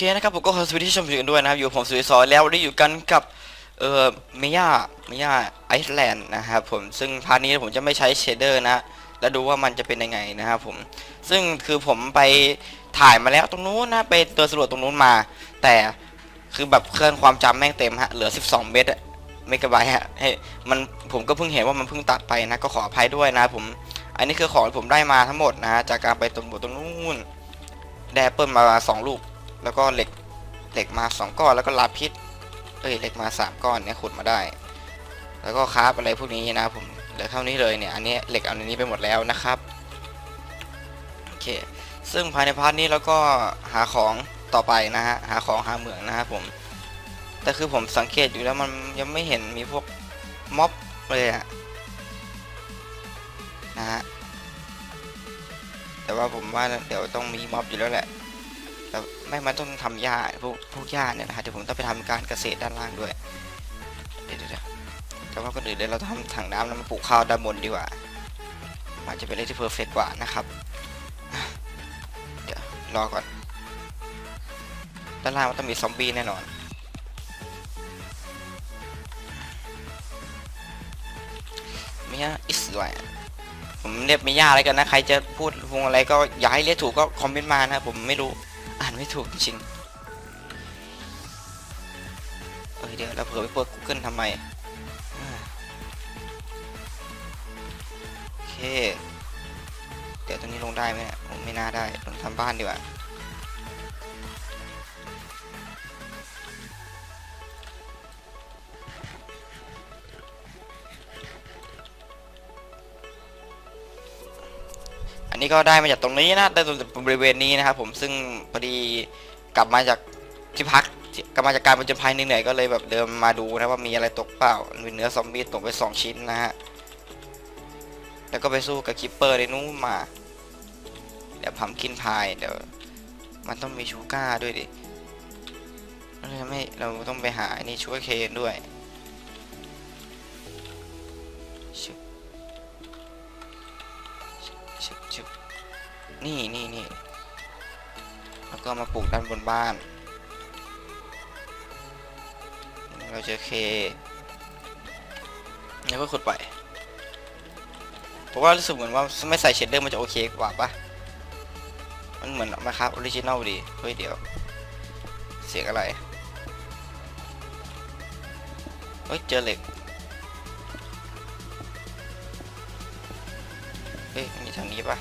เคนะครับผมก็ขอสวัสดีที่ชมอยู่กันด้วยนะครับอยู่ผมสุริซอยแล้ววันนี้อยู่กันกับเอ่อเมย่าเมย่าไอซ์แลนด์นะครับผมซึ่งพาร์ทนี้ผมจะไม่ใช้เชเดอร์นะแล้วดูว่ามันจะเป็นยังไงนะครับผมซึ่งคือผมไปถ่ายมาแล้วตรงนู้นนะไปตัวสรวจตรงนู้นมา แต่คือแบบเคลื่อนความจำแม่งเต็มฮะเหลือ 12 เมตรอะเมกะไบต์ฮะให้มันผมก็เพิ่งเห็นว่ามันเพิ่งตัดไปนะก็ขออภัยด้วยนะผมอันนี้คือของที่ผมได้มาทั้งหมดนะจากการไปตำรวจตรงนู้นได้แอปเปิลมาสองลูก แล้วก็เหล็กเหล็กมาสองก้อนแล้วก็ลาพิษเอ้ยเหล็กมาสามก้อนเนี่ยขุดมาได้ แล้วก็คราฟอะไรพวกนี้นะผมเหลือเท่านี้เลยเนี่ยอันนี้เหล็กเอาในนี้ไปหมดแล้วนะครับโอเคซึ่งภายในพาร์ทนี้เราก็หาของต่อไปนะฮะหาของหาเหมืองนะครับผมแต่คือผมสังเกตอยู่แล้วมันยังไม่เห็นมีพวกม็อบเลยอะนะฮะแต่ว่าผมว่าเดี๋ยวต้องมีม็อบอยู่แล้วแหละ แต่ไม่มันต้องทำหญ้าพวกพวกหญ้าเนี่ยนะฮะเดี๋ยวผมต้องไปทำการเกษตรด้านล่างด้วยเดี๋ยวเดี๋ยวแต่ว่าก็อื่นเดี๋ยวเราทำถังน้ำแล้วมาปลูกข้าวด้านบนดีกว่ามันจะเป็นอะไรที่เพอร์เฟกกว่านะครับเดี๋ยวรอก่อนด้านล่างมันต้องมีซอมบี้แน่นอนไม่ยาอิสด้วยผมเรียกม่ยาอะไรกันนะ ใครจะพูดวงอะไรก็อยากให้เรียกถูกก็คอมเมนต์มานะผมไม่รู้ อ่านไม่ถูกจริงเอ้ยเดี๋ยวเราเผื่อไปเปิด Google ทำไมโอเค เดี๋ยวตรงนี้ลงได้ไหมเนี่ยไม่น่าได้ลงทำบ้านดีกว่า นนี้ก็ได้มาจากตรงนี้นะได้ตรงบริเวณนี้นะครับผมซึ่งพอดีกลับมาจากที่พักกลับมาจากการประจนภัยเหนื่อยก็เลยแบบเดินมาดูนะว่ามีอะไรตกเปล่ามีเนื้อซอมบี้ตกไปสองชิ้นนะฮะแล้วก็ไปสู้กับคิปเปอร์ในนู้นมา เดี๋ยวพัมกินพายเดี๋ยวมันต้องมีชูก้าด้วยดิเราไม่เราต้องไปหาอันนี้ชูเคนด้วย นี่นี่นี่แล้วก็มาปลูกด้านบนบ้าน เราจอเคแล้วก็ขุดไปเพราะว่ารู้สึกเหมือนว่าไม่ใส่เชดเดอร์มันจะโอเคกว่าปะมันเหมือนมาครับออริจินอลดี เฮ้ยเดี๋ยว เสียงอะไร เฮ้ยเจอเหล็ก เฮ้ยมีทางนี้ปะ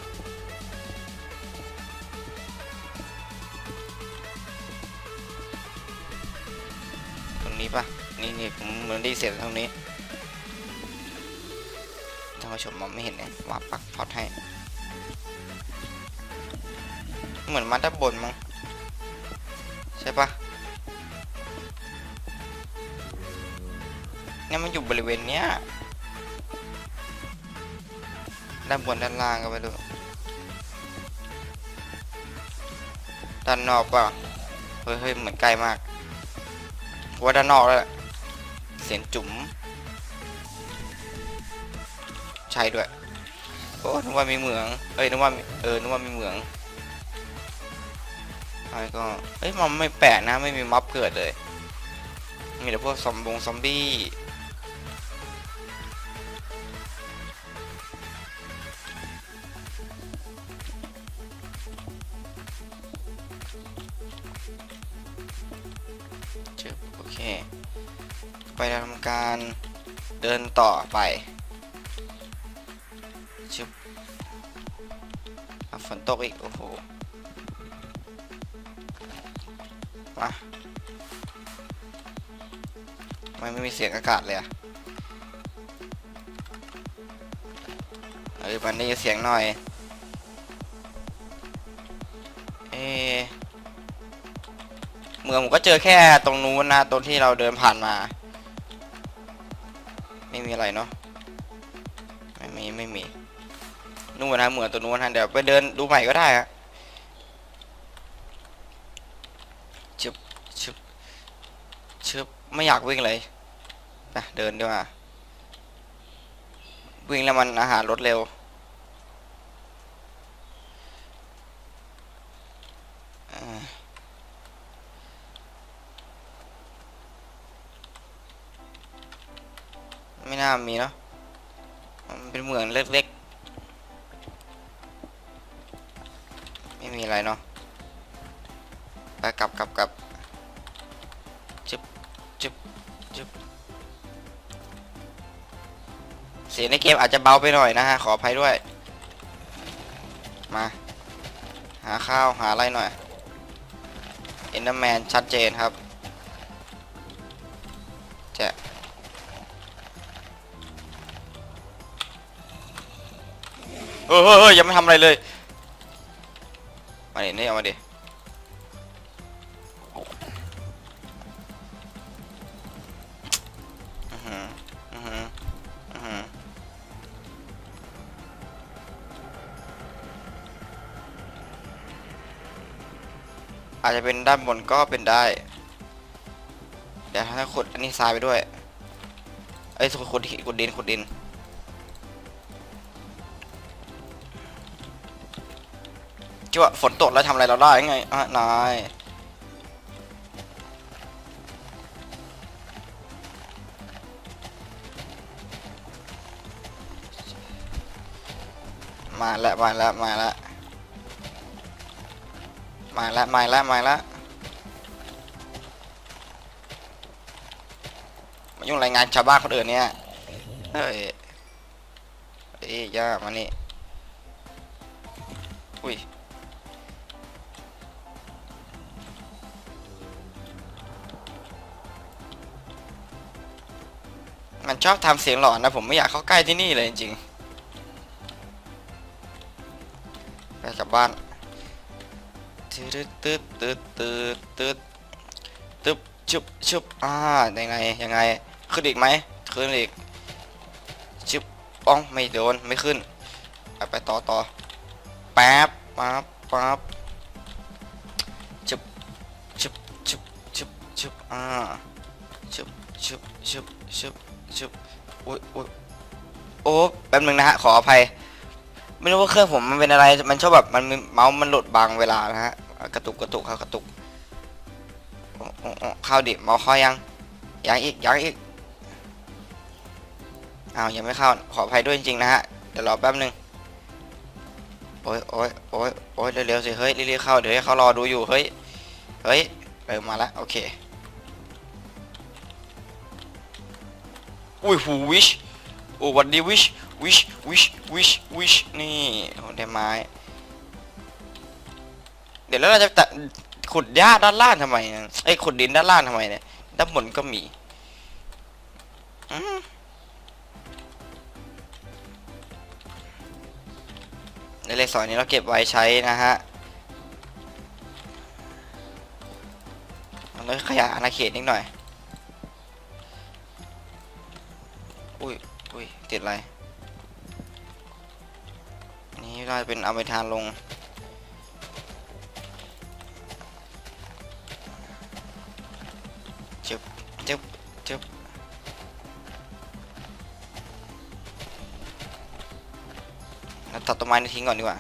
รงนี้ปะนี่นี่ผมเหมือนได้เสียงตรงนี้ท่านผู้ชมมองไม่เห็นเลยว่าปักพอดให้ เหมือนมาด้านบนมั้งใช่ปะเนี่ยมันอยู่บริเวณเนี้ยด้านบนด้านล่างก็ไม่รู้ด้านนอกป่ะเฮ้ยเฮ้ยเหมือนใกล้มาก ว่าด้านนอกแล้วเสียงจุ๋ม ใช่ด้วย โอ้นึกว่ามีเหมือง เอ้ยนึกว่าเออนึกว่ามีเหมืองอะไรก็เอ้ยมันไม่แปลกนะไม่มีม็อบเกิดเลยมีแต่พวกซอมบงซอมบี้ เคไปทำการเดินต่อไปชึบฝนตกอีก โอ้โห มาไม่ไม่มีเสียงอากาศเลยอะเออมันได้ยินเสียงหน่อย เมือผมก็เจอแค่ตรงนู้นนะตรงที่เราเดินผ่านมา ไม่มีอะไรเนาะไม่มีไม่มีนู่นนะเหมือนตัวนู้นฮะเดี๋ยวไปเดินดูใหม่ก็ได้ฮะชึบชึบชึบไม่อยากวิ่งเลยไปเดินดีกว่าวิ่งแล้วมันอาหารลดเร็ว น่ามีเนาะมันเป็นเหมืองเล็กๆ ไม่มีอะไรเนาะไปกลับกลับกลับจึบจึบจึบเสียงในเกมอาจจะเบาไปหน่อยนะฮะ ขออภัยด้วย มา หาข้าวหาอะไรหน่อยเอ็นเดอร์แมนชัดเจนครับ จะ เฮ้ยเฮ้ยยังไม่ทำอะไรเลยมาดินี่เอามาดิอาจจะเป็นด้านบนก็เป็นได้ เดี๋ยวถ้าขุดอันนี้ทรายไปด้วยเอ้ขุดขุดหินขุดดินขุดดินิว่าฝนตกแล้วทำอะไรเราได้ไงอะนายมาแล้วมาแล้วมาแล้วมาแล้วมาแล้วมาแล้วมายุ่งรายงานชาวบ้านคนอื่นเนี่ยเฮ้ยเอ้ยย่ามานี่อุ้ย ชอบทำเสียงหลอนนะผมไม่อยากเข้าใกล้ที่นี่เลยจริงๆไปกลับบ้านตืดตืดตืดตืดตืดตึบชุบชุบอ่ายังไงยังไงขึ้นอีกไหมขึ้นอีกชุบป้องไม่โดนไม่ขึ้นไปไปต่อต่อแป๊บปั๊บปั๊บชุบชุบชุบชุบชุบอ่าชุบชุบชุบชุบ ชุบโอ้ยโอ้ยโอ้แป๊บนึงนะฮะขออภัย ไม่รู้ว่าเครื่องผมมันเป็นอะไร มันชอบแบบมันเมาส์มันหลุดบางเวลานะฮะกระตุกกระตุกครับกระตุกอ้โอ้โอ้เข้าดิเมาส์เข้ายังยังอีกยังอีกอ้าวยังไม่เข้าขออภัยด้วยจริงๆนะฮะเดี๋ยวรอแป๊บนึงโอ้ยโอ้ยโอ้ยโอ้ยเร็วๆสิเฮ้ยรีบๆเข้าเดี๋ยวให้เขารอดูอยู่เฮ้ยเฮ้ยเออมาแล้วโอเค อุ้ยหูวิชโอ้วันดีวิชวิชวิชวิชวิชนี่โอ้ได้ไม้ เดี๋ยวแล้วเราจะตัดขุดหญ้าด้านล่างทำไมเนี่ยไอ้ยขุดดินด้านล่างทำไมเนี่ยด้านบนก็มีอในเลขสองนี้เราเก็บไว้ใช้นะฮะเราขยายอาณาเขตนิดหน่อย อุ้ยติดอะไร นี่ได้เป็นเอาไปทานลง จึบจึบจึบแล้วตัดต้นไม้นี่ทิ้งก่อนดีกว่า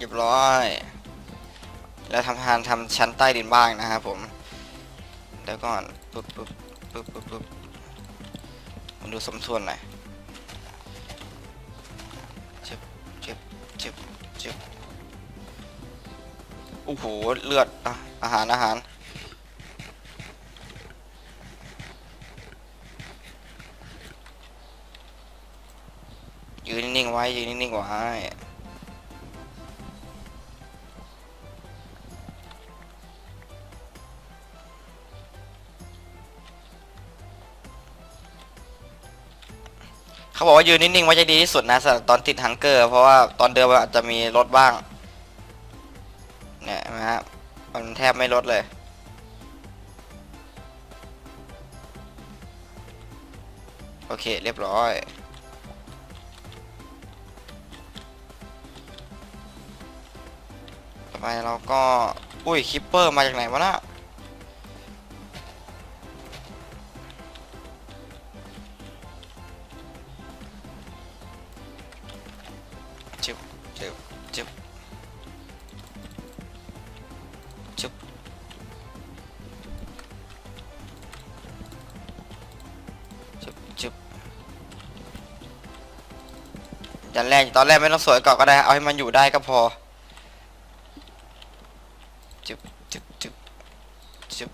เรียบร้อย แล้วทำทานทำชั้นใต้ดินบ้างนะครับผมเดี๋ยวก่อนปึ๊บปึ๊บปึ๊บปึ๊บปึ๊บมันดูสมส่วนหน่อยชึบชึบชึบชึบโอ้โหเลือดอะอาหารอาหารยืนนิ่งไว้ยืนนิ่งไว้ เขาบอกว่ายืนนิ่งๆไว้จะดีที่สุดนะสำหรับตอนติดฮังเกอร์ เพราะว่าตอนเดิมมันอาจจะมีลดบ้าง เนี่ยนไหมฮะมันแทบไม่ลดเลย โอเค เรียบร้อยต่อไปเราก็ อุ้ยคิปเปอร์มาจากไหนวะน่ะ อนแรกไม่ต้องสวยก่อนก็ได้ เอาให้มันอยู่ได้ก็พอจึบจึบจึบจึบ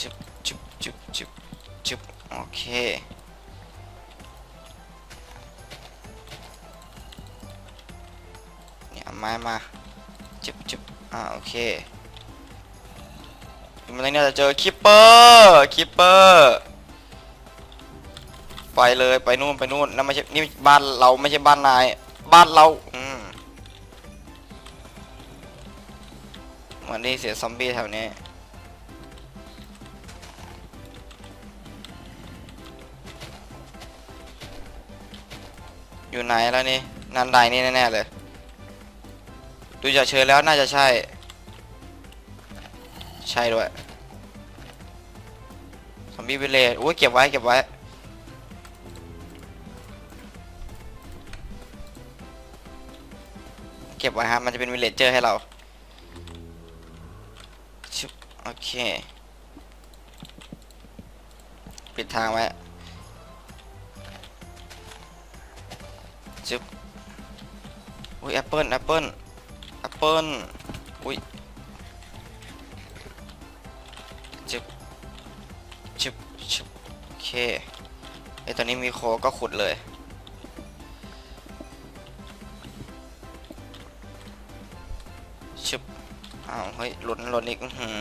จึบจึบจึบจึบจึบโอเคเนี่ยไม้มาจิบจิบอ่าโอเคมันเนี่ยจะเจอคิปเปอร์คิปเปอร์ ไปเลยไปนู่นไปนู่นนั่นไม่ใช่นี่บ้านเราไม่ใช่บ้านนาย บ้านเราอืมเหมือนได้เสียซอมบี้แถวนี้อยู่ไหนแล้วนี่นันไดนี่แน่ๆเลย ดูจากเชิญแล้วน่าจะใช่ ใช่ด้วยซอมบี้วิเลจโอ้ยเก็บไว้เก็บไว้ ก็บไว้ครับ มันจะเป็นวิลเลจเจอร์ให้เราชึบโอเค ปิดทางไว้ชึบอุ้ยแอปเปิลแอปเปิลแอปเปิลอุ้ยจึบจึบจึบโอเคไอตอนนี้มีโคก็ขุดเลย อ้าวเฮ้ยหลุดหลุดอีกหือ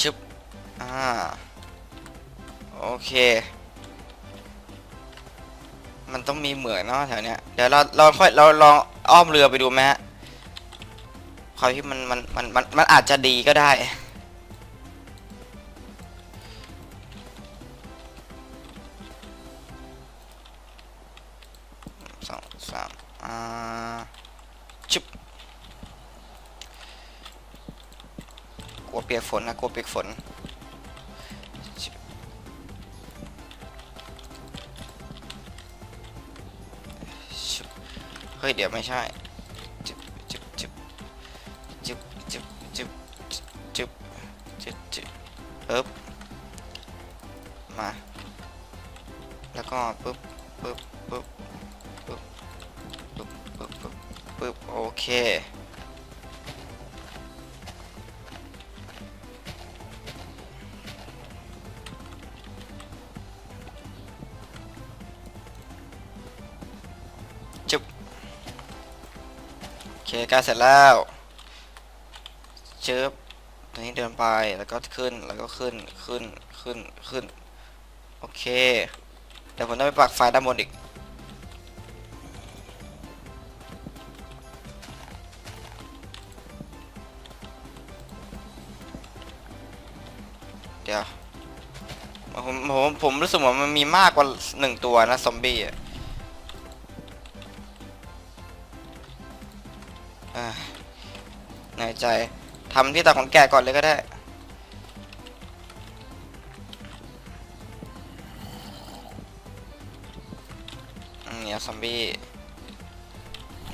ชึบอ่าโอเค มันต้องมีเหมืองเนาะแถวเนี้ยเดี๋ยวเราเราค่อยเราลองอ้อมเรือไปดูไหมฮะความที่มันมันมันมันมันอาจจะดีก็ได้ ยกฝนนะกลัวเปียกฝนเฮ้ยเดี๋ยวไม่ใช่ เคกล้เสร็จแล้วเชิบตอนนี้เดินไปแล้วก็ขึ้นแล้วก็ขึ้นขึ้นขึ้นขึ้นโอเคเดี๋ยวผมต้องไปปักไฟด้านบนอีกเดี๋ยวผมผมผมรู้สึกว่ามันมีมากกว่าหนึ่งตัวนะซอมบี้อะ ในใจทำที่ตาของแกะก่อนเลยก็ได้ เนี่ยซอมบี้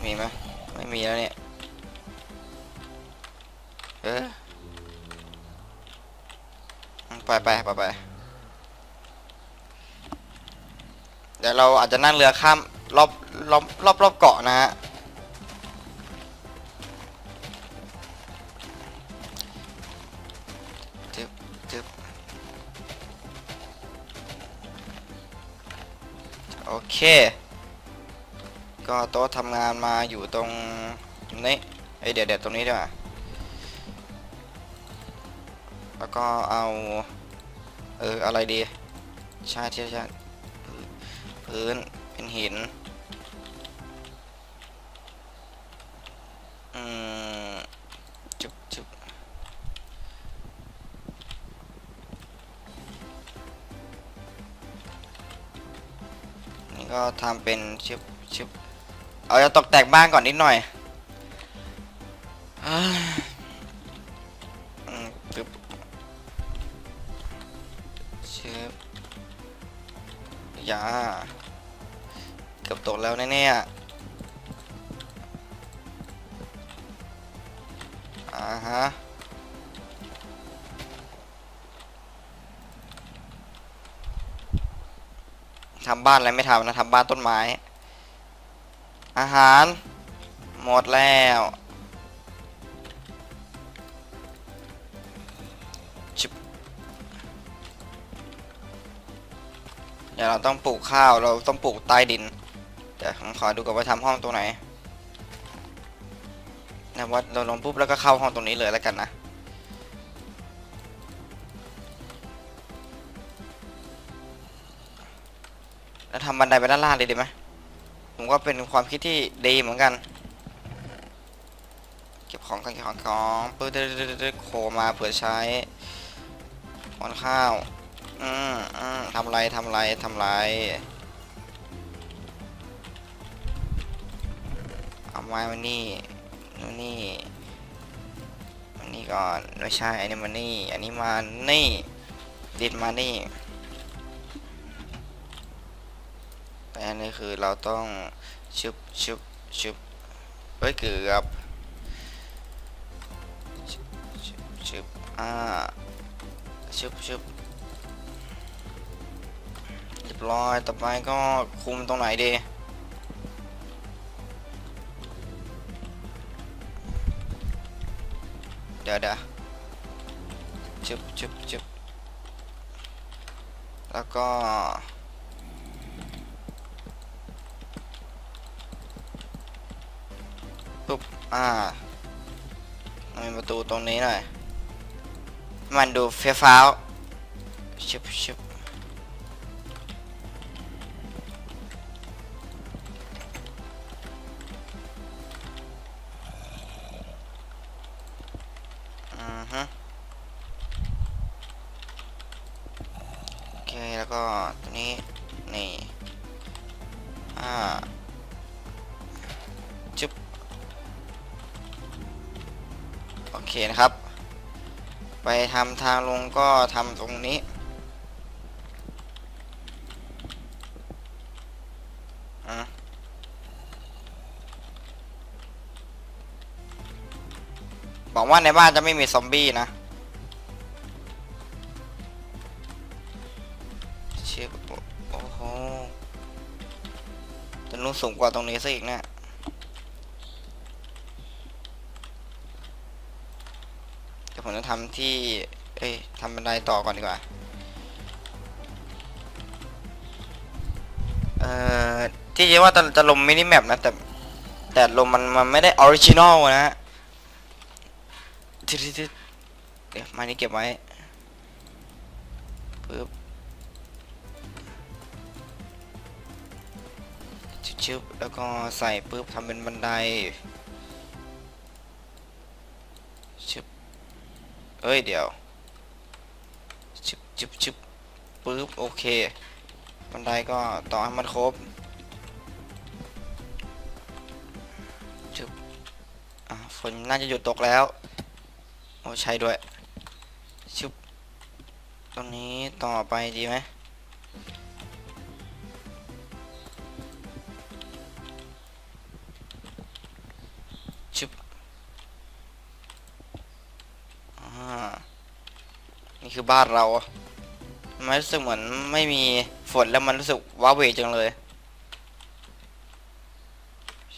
มีไหมไม่มีแล้วเนี่ย เออไปไปไปไปเดี๋ยวเราอาจจะนั่งเรือข้ามรอบรอบรอบรอบเกาะนะฮะ เค ก็โต๊ะทำงานมาอยู่ตรงนี้ไอเดี๋ยวเดี๋ยวตรงนี้ดีกว่าแล้วก็เอา เออ อะไรดีใช่ใช่ใช่พื้นเป็นหิน ก็ทำเป็นชิบชิบเอาจะตกแต่งบ้านก่อนนิดหน่อย บ้านอะไรไม่ทำนะทำบ้านต้นไม้ อาหาร หมดแล้วเดี๋ยวเราต้องปลูกข้าวเราต้องปลูกใต้ดินเดี๋ยวผมขอดูก่อนว่าทำห้องตรงไหนนะว่าเราลงปุ๊บแล้วก็เข้าห้องตรงนี้เลยแล้วกันนะ แล้วทำบันไดไปด้านล่างเลยดีไหมผมก็เป็นความคิดที่ดีเหมือนกัน เก็บของกันเก็บของของปื้ดๆโคมาเผื่อใช้ขอนข้าวอืมอืมทำไรทำไรทำไรเอาไม้มานี่นู่นนี่มานี่ก่อนไม่ใช่อันนี้มานี่อันนี้มานี่ดินมานี่ แต่อันนี้คือเราต้องชุบชุบชุบเฮ้ยเกือบชุบชุบชุบอ่าชุบชุบเรียบร้อยต่อไปก็คุมตรงไหนดีเดี๋ยวเดี๋ยวชุบชุบชุบแล้วก็ อ่ามีประตูตรงนี้หน่อย มันดูเฟี้ยวฟ้าวชุบชุบโอเคแล้วก็ตัวนี้ นี่ อ่า โอเคนะครับ ไปทำทางลงก็ทำตรงนี้อะบอกว่าในบ้านจะไม่มีซอมบี้นะเชี่ยโอ้โหจะนู้สูงกว่าตรงนี้ซะอีกเนี่ยวผมจะ ทำที่ เอ้ยทำบันไดต่อก่อนดีกว่า เอ่อ ที่จริงว่าจะจะลงมินิแมปนะ แต่ แต่ลมมันมันไม่ได้ออริจินอลนะที่ที่ที่เดี๋ยวมานี่เก็บไว้ปึ๊บชึบๆแล้วก็ใส่ปึ๊บทำเป็นบันได เอ้ยเดี๋ยวชึบชึบชึบปึ๊บโอเคบันไดก็ต่อให้มันครบชึบอะฝนน่าจะหยุดตกแล้วโอ้ใช่ด้วยชึบตรงนี้ต่อไปดีไหม นี่คือบ้านเรามันรู้สึกเหมือนไม่มีฝนแล้วมันรู้สึกว้าเหวจังเลย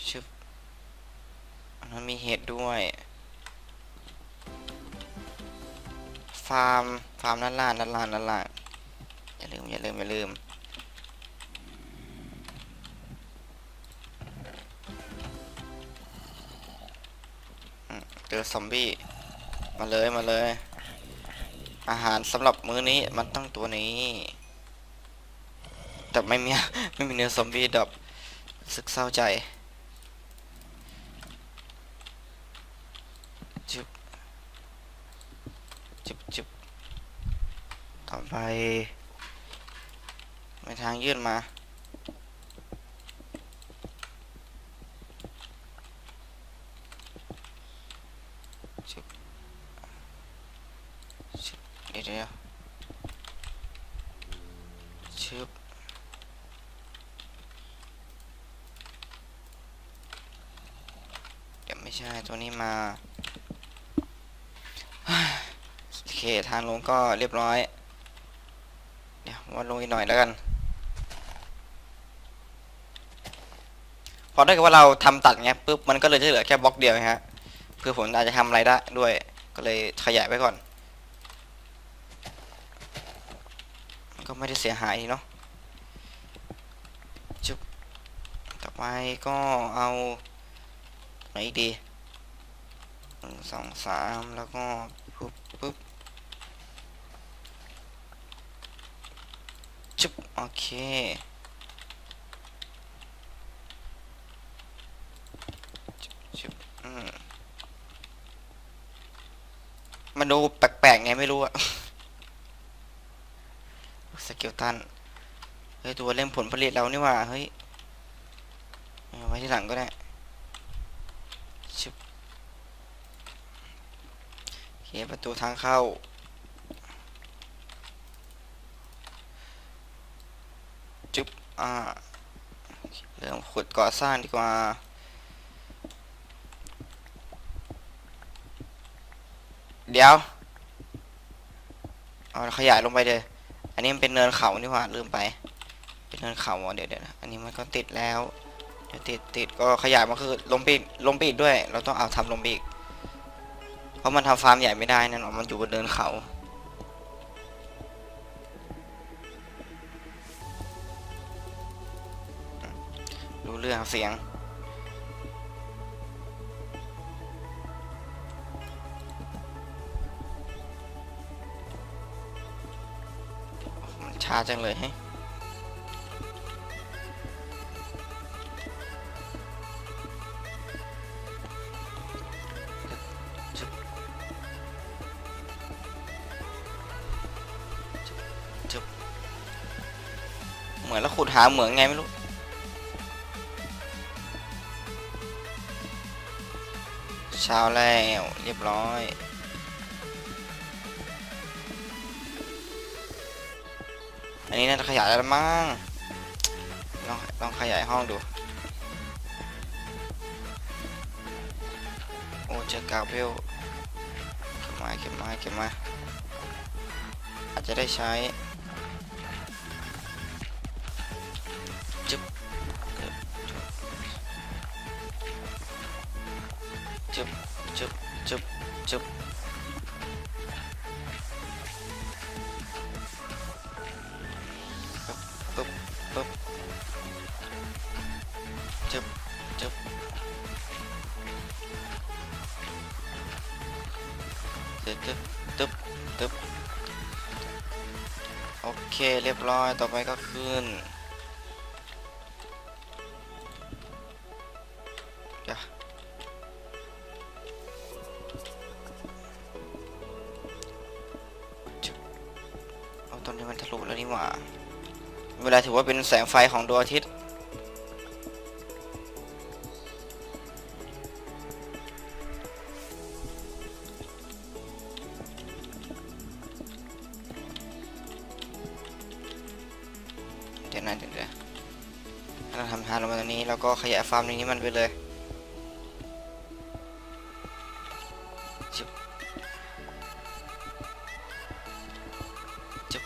ชึบอันมีเห็ดด้วย ฟาร์ม ฟาร์มด้านล่างด้านล่างด้านล่างอย่าลืมอย่าลืมอย่าลืมเจอซอมบี้ มาเลยมาเลย อาหารสำหรับมื้อนี้มันต้องตัวนี้ แต่ไม่มีไม่มีเนื้อซอมบี้ดับสึกเศร้าใจจุบจุบจุบต่อไป ไปทางยื่นมาจุบ เดี๋ยวเดี๋ยวชึบ ใช่ ตัวนี้มาโอเคทางลงก็เรียบร้อย เดี๋ยววัดลงอีกหน่อยแล้วกันพอได้กับว่าเราทำตัดไงปุ๊บมันก็เลยจะเหลือแค่บล็อกเดียวนะฮะเพื่อผมอาจจะทำอะไรได้ด้วยก็เลยขยายไว้ก่อน ก็ไม่ได้เสียหายเนาะจุบต่อไปก็เอาไหนดี สองสามแล้วก็ปุ๊บปุ๊บจุบโอเคจุบอืมมันดูแปลกๆไงไม่รู้อะสกิลตันเฮ้ยตัวเล่มผลผลิตเรานี่ว่าเฮ้ยเอาไว้ที่หลังก็ได้ชุบโอ เคประตูทางเข้า จุ๊บ อ่า เริ่มขุดก่อสร้างดีกว่าเดี๋ยว เอาขยายลงไปเลย อันนี้มันเป็นเนินเขานี่หว่าลืมไป เป็นเนินเขาเดี๋ยวเดี๋ยวอันนี้มันก็ติดแล้ว เดี๋ยวติดติดก็ขยายมาคือลงปีกลงปีกด้วย เราต้องเอาทำลงปีก เพราะมันทำฟาร์มใหญ่ไม่ได้นั่นหรอมันอยู่บนเนินเขา ดูเรื่องเสียง มันช้าจังเลยให้ อนเราขุดหาเหมืองไงไม่รู้ เช้าแล้วเรียบร้อย อันนี้น่าจะขยายแล้วมั้งลองลองขยายห้องดู โอ้เจอกาวเวลเก็บมาเก็บมาเก็บมา อาจจะได้ใช้ ตึ๊บตึ๊บตึ๊บตึ๊บโอเคเรียบร้อยต่อไปก็ขึ้นเดี๋ยวจึ๊บเอาตอนนี้มันทะลุแล้วนี่หว่า เวลาถือว่าเป็นแสงไฟของดวงอาทิตย์ ขยายฟาร์มตรงนี้มันไปเลยจุ๊บจุ๊บ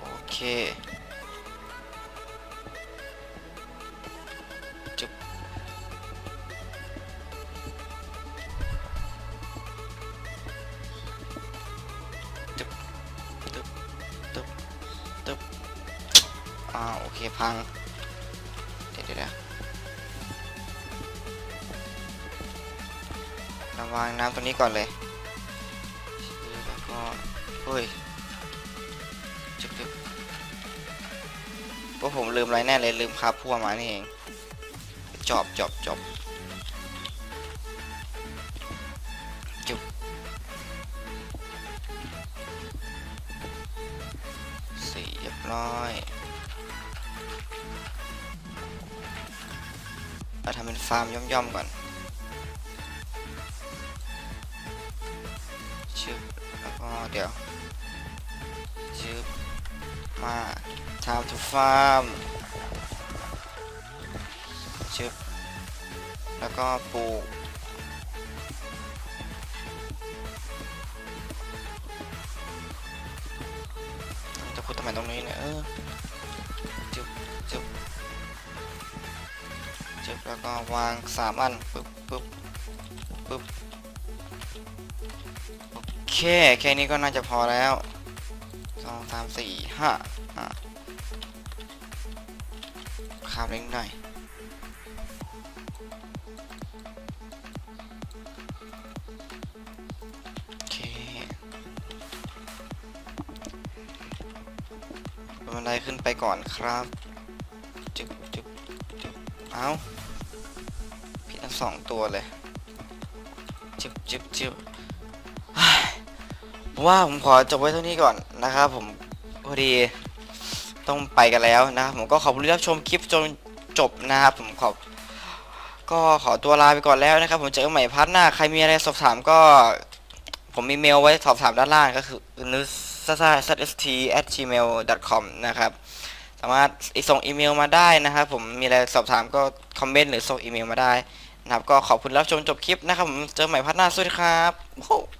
โอเค พัง เดี๋ยวเดี๋ยวเระวางน้ำตรงนี้ก่อนเลยแล้วก็เฮ้ยจุ๊บพวกผมลืมอะไรแน่เลยลืมคาบพั่วมานี่เอง จอบจอบจอบจุ๊บสี่เรียบร้อย เราทำเป็นฟาร์มย่อมๆก่อนชึบแล้วก็เดี๋ยวชึบมา time to farm ชึบแล้วก็ปลูกจะพูดทำไมตรงนี้เนี่ยเออ จึ๊บแล้วก็วางสามอันปึ๊บปึ๊บปึ๊บโอเคแค่นี้ก็น่าจะพอแล้วสองสามสี่ห้าห้าข้ามเล็กหน่อยโอเคบันไดขึ้นไปก่อนครับ จึ๊บจึ๊บจึ๊บเอาผิดทั้ง สองตัวเลยจึ๊บจึ๊บจึ๊บว่าผมขอจบไว้เท่านี้ก่อนนะครับ ผมพอดีต้องไปกันแล้วนะครับผมก็ขอบคุณที่รับชมคลิปจนจบนะครับผมขอบก็ขอตัวลาไปก่อนแล้วนะครับ ผมเจอกันใหม่พาร์ทหน้าใครมีอะไรสอบถามก็ ผมมีเมลไว้สอบถามด้านล่างก็คือ n u s s t at gmail com นะครับสามารถส่งอีเมลมาได้นะครับ ผมมีอะไรสอบถามก็คอมเมนต์หรือส่งอีเมลมาได้ นะครับก็ขอบคุณรับชมจบคลิปนะครับผมเจอกันใหม่พัฒนาสวัสดีครับ